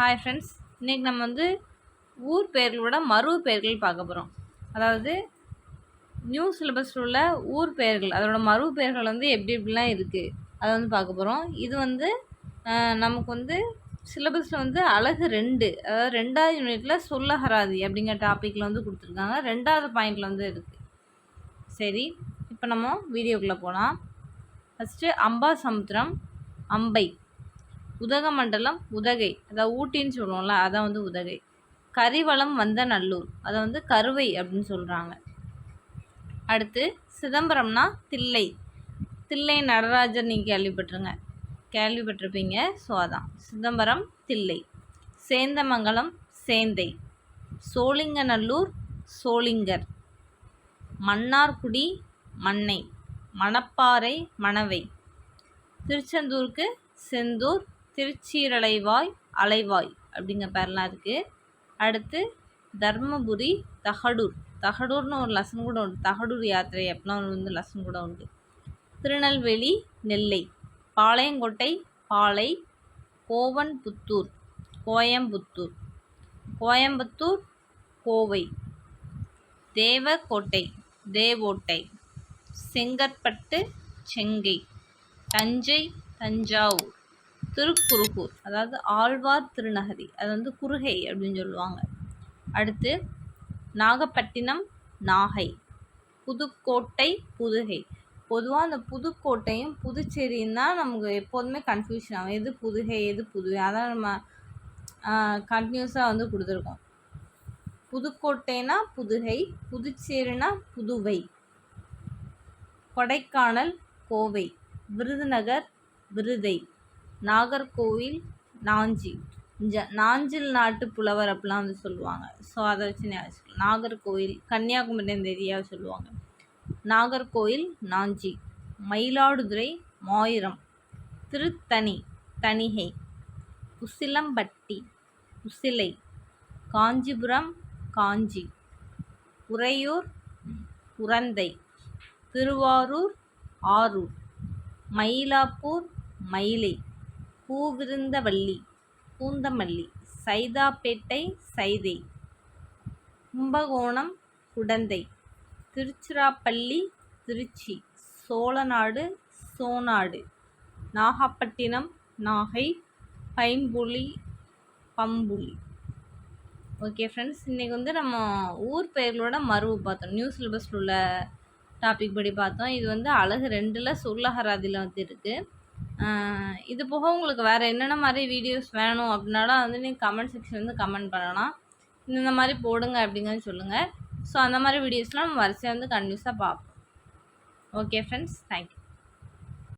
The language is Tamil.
ஹாய் ஃப்ரெண்ட்ஸ் இன்றைக்கி நம்ம வந்து ஊர் பெயர்களோட மறு பெயர்கள் பார்க்க போகிறோம் அதாவது நியூ சிலபஸில் உள்ள ஊர் பெயர்கள் அதோட மறு பெயர்கள் வந்து எப்படி எப்படிலாம் இருக்குது அதை வந்து பார்க்க போகிறோம் இது வந்து நமக்கு வந்து சிலபஸில் வந்து அழகு ரெண்டு அதாவது ரெண்டாவது யூனிட்டில் சொல்லஹராதி அப்படிங்கிற டாப்பிக்கில் வந்து கொடுத்துருக்காங்க. ரெண்டாவது பாயிண்டில் வந்து இருக்குது சரி இப்போ நம்ம வீடியோக்குள்ளே போகலாம் ஃபஸ்ட்டு அம்பா சமுத்திரம் அம்பை. உதகமண்டலம் உதகை. அதாவது ஊட்டின்னு சொல்லுவோம்ல அதான் வந்து உதகை. கரிவளம் வந்த நல்லூர். அதை வந்து கருவை அப்படின்னு சொல்கிறாங்க அடுத்து சிதம்பரம்னா தில்லை. தில்லை நடராஜர் நீங்கள் கேள்விப்பட்டிருங்க. கேள்விப்பட்டிருப்பீங்க ஸோ அதான். சிதம்பரம் தில்லை. சேந்தமங்கலம் சேந்தை. சோளிங்கநல்லூர் சோளிங்கர். மன்னார்குடி மண்ணை. மணப்பாறை மணவை. திருச்செந்தூருக்கு செந்தூர் திருச்சீரலைவாய் அலைவாய் அப்படிங்கிற பேர்லாம் இருக்குது அடுத்து தர்மபுரி தகடூர். தகடூர்னு ஒரு லெசன் கூட உண்டு. தகடூர் யாத்திரை அப்படிலாம் வந்து லெசன் கூட உண்டு. திருநெல்வேலி நெல்லை. பாளையங்கோட்டை பாலை கோவன்புத்தூர். கோயம்புத்தூர். கோயம்புத்தூர் கோவை. தேவக்கோட்டை தேவோட்டை. செங்கற்பட்டு செங்கை. தஞ்சை தஞ்சாவூர். திருக்குறுகூர் அதாவது ஆழ்வார் திருநகரி அது வந்து குறுகை அப்படின்னு சொல்லுவாங்க. அடுத்து நாகப்பட்டினம் நாகை புதுக்கோட்டை புதுகை. பொதுவாக அந்த புதுக்கோட்டையும் புதுச்சேரியும் தான் நமக்கு எப்போதுமே கன்ஃபியூஷன் ஆகும். எது புதுகை எது புதுகை? அதான் நம்ம கண்டினியூஸாக வந்து கொடுத்துருக்கோம். புதுக்கோட்டைனா புதுகை புதுச்சேரினா புதுவை. கொடைக்கானல் கோவை. விருதுநகர் விருதை. நாகர்கோவில் நாஞ்சி. ஜ நாஞ்சில் நாட்டு புலவர் அப்படிலாம் வந்து சொல்லுவாங்க. ஸோ அதை வச்சு ஞாபகம் நாகர்கோவில் கன்னியாகுமரி இந்த ஏரியாவை சொல்லுவாங்க. நாகர்கோவில் நாஞ்சி. மயிலாடுதுறை மாயிரம். திருத்தணி தணிகை. உசிலம்பட்டி உசிலை. காஞ்சிபுரம் காஞ்சி. உறையூர் உரந்தை. திருவாரூர் ஆரூர். மயிலாப்பூர் மயிலை. பூவிருந்தவல்லி பூந்தமல்லி சைதாப்பேட்டை சைதை கும்பகோணம் குடந்தை திருச்சிராப்பள்ளி திருச்சி சோழநாடு சோனாடு நாகப்பட்டினம் நாகை பைம்புலி பம்புலி. ஓகே ஃப்ரெண்ட்ஸ் இன்றைக்கி வந்து நம்ம ஊர் பெயர்களோட மரபு பார்த்தோம். நியூ சிலபஸில் உள்ள டாபிக் படி பார்த்தோம். இது வந்து அழகு ரெண்டில் சொல்லகராதியில் வந்து இருக்குது இது போக உங்களுக்கு வேறு என்னென்ன மாதிரி வீடியோஸ் வேணும் அப்படின்னாலும் வந்து நீங்கள் கமெண்ட் செக்ஷன் வந்து கமெண்ட் பண்ணலாம். இந்த மாதிரி போடுங்க அப்படிங்கன்னு சொல்லுங்கள் ஸோ அந்த மாதிரி வீடியோஸ்லாம் நம்ம வரிசையாக வந்து கண்டினியூஸாக பார்ப்போம். Okay friends thank you